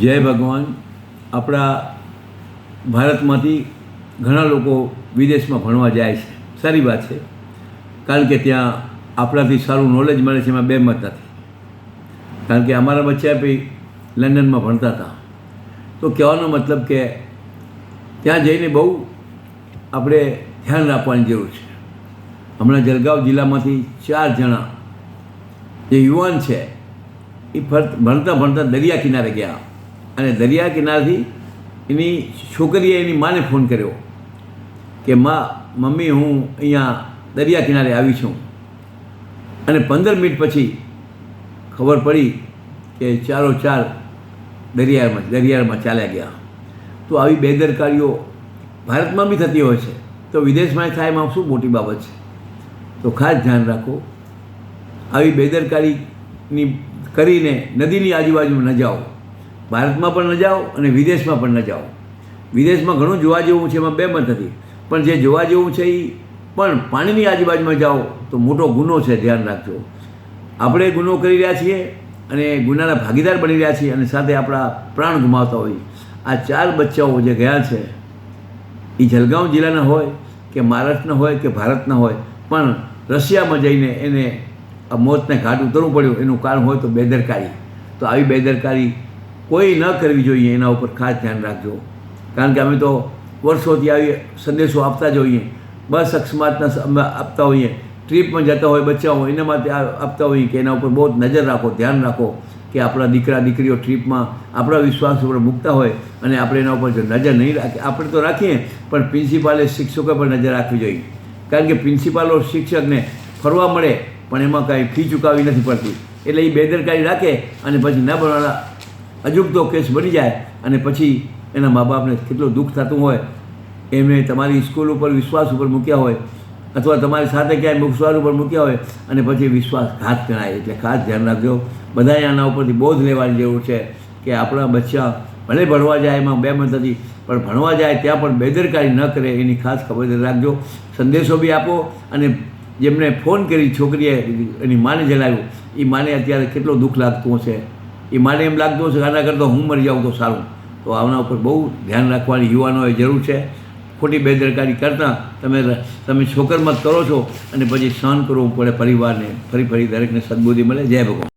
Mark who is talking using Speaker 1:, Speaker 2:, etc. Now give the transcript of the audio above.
Speaker 1: જય ભગવાન. આપણા ભારતમાંથી ઘણા લોકો વિદેશમાં ભણવા જાય છે. સારી વાત છે. કારણ કે ત્યાં આપણાથી સારું નોલેજ મળે છે, એમાં બે મત નથી. કારણ કે અમારા બચ્ચા બી લંડનમાં ભણતા હતા. તો કહેવાનો મતલબ કે ત્યાં જઈને બહુ આપણે ધ્યાન રાખવાની જરૂર છે. હમણાં જલગાંવ જિલ્લામાંથી ચાર જણા જે યુવાન છે, એ ભણતા ભણતા દરિયા કિનારે ગયા. અને દરિયા કિનારથી એની છોકરીએ એની માને ફોન કર્યો કે, માં, મમ્મી, હું અહીંયા દરિયા કિનારે આવી છું. અને પંદર મિનિટ પછી ખબર પડી કે ચારો ચાર દરિયામાં દરિયામાં ચાલ્યા ગયા. તો આવી બેદરકારીઓ ભારતમાં બી થતી હોય છે. તો વિદેશમાં થાય એમાં શું મોટી બાબત છે? તો ખાસ ધ્યાન રાખો, આવી બેદરકારીની કરીને નદીની આજુબાજુમાં ન જાઓ. ભારતમાં પણ ન જાઓ અને વિદેશમાં પણ ન જાઓ. વિદેશમાં ઘણું જોવા જેવું છે, એમાં બે મત નથી પણ જે જોવા જેવું છે એ પણ પાણીની આજુબાજુમાં જાઓ તો મોટો ગુનો છે, ધ્યાન રાખજો. આપણે ગુનો કરી રહ્યા છીએ અને ગુનાના ભાગીદાર બની રહ્યા છીએ અને સાથે આપણા પ્રાણ ગુમાવતા હોઈએ આ ચાર બચ્ચાઓ જે ગયા છે એ જલગાંવ જિલ્લાના હોય કે મહારાષ્ટ્રના હોય કે ભારતના હોય, પણ રશિયામાં જઈને એને મોતને ઘાટ ઉતરવું પડ્યું. એનું કારણ હોય તો બેદરકારી. તો આવી બેદરકારી કોઈ ન કરવી જોઈએ એના ઉપર ખાસ ધ્યાન રાખજો. કારણ કે અમે તો વર્ષોથી આવી સંદેશો આપતા જ હોઈએ. બસ અકસ્માતના અમે આપતા હોઈએ. ટ્રીપમાં જતા હોય, બચ્ચાઓ એના માટે આપતા હોઈએ કે એના ઉપર બહુ નજર રાખો, ધ્યાન રાખો કે આપણા દીકરા, દીકરીઓ ટ્રીપમાં આપણા વિશ્વાસ ઉપર મૂકતા હોય અને આપણે એના ઉપર જો નજર નહીં રાખીએ આપણે તો રાખીએ, પણ પ્રિન્સિપાલે શિક્ષકો પર નજર રાખવી જોઈએ. કારણ કે પ્રિન્સિપાલો શિક્ષકને ફરવા મળે, પણ એમાં કાંઈ ફી ચૂકવવી નથી પડતી. એટલે એ બેદરકારી રાખે અને પછી ન ભણવાના અજુગતો કેસ બની જાય અને પછી એના મા બાપને કેટલું દુઃખ થતું હોય, એમને તમારી સ્કૂલ ઉપર વિશ્વાસ ઉપર મૂક્યા હોય, અથવા તમારી સાથે ક્યાંય વિશ્વાસ ઉપર મૂક્યા હોય, અને પછી વિશ્વાસઘાત ગણાય. એટલે ખાસ ધ્યાન રાખજો. બધાએ આના ઉપરથી બોધ લેવાની જરૂર છે કે આપણા બચ્ચા ભલે ભણવા જાય એમાં બે મત નથી, પણ ભણવા જાય ત્યાં પણ બેદરકારી ન કરે એની ખાસ ખબર રાખજો. સંદેશો બી આપો અને જેમને ફોન કરી છોકરીએ એની માને જણાવ્યું એ માને અત્યારે કેટલો દુઃખ લાગતું હશે? એ માને એમ લાગતું હશે આના કરતાં હું મરી જાઉં તો સારું. તો આના ઉપર બહુ ધ્યાન રાખવાની યુવાનોએ જરૂર છે. ખોટી બેદરકારી કરતાં તમે તમે છોકરમાં કરો છો અને પછી સહન કરવું પડે પરિવારને. ફરી ફરી દરેકને સદબુદ્ધિ મળે. જય ભગવાન.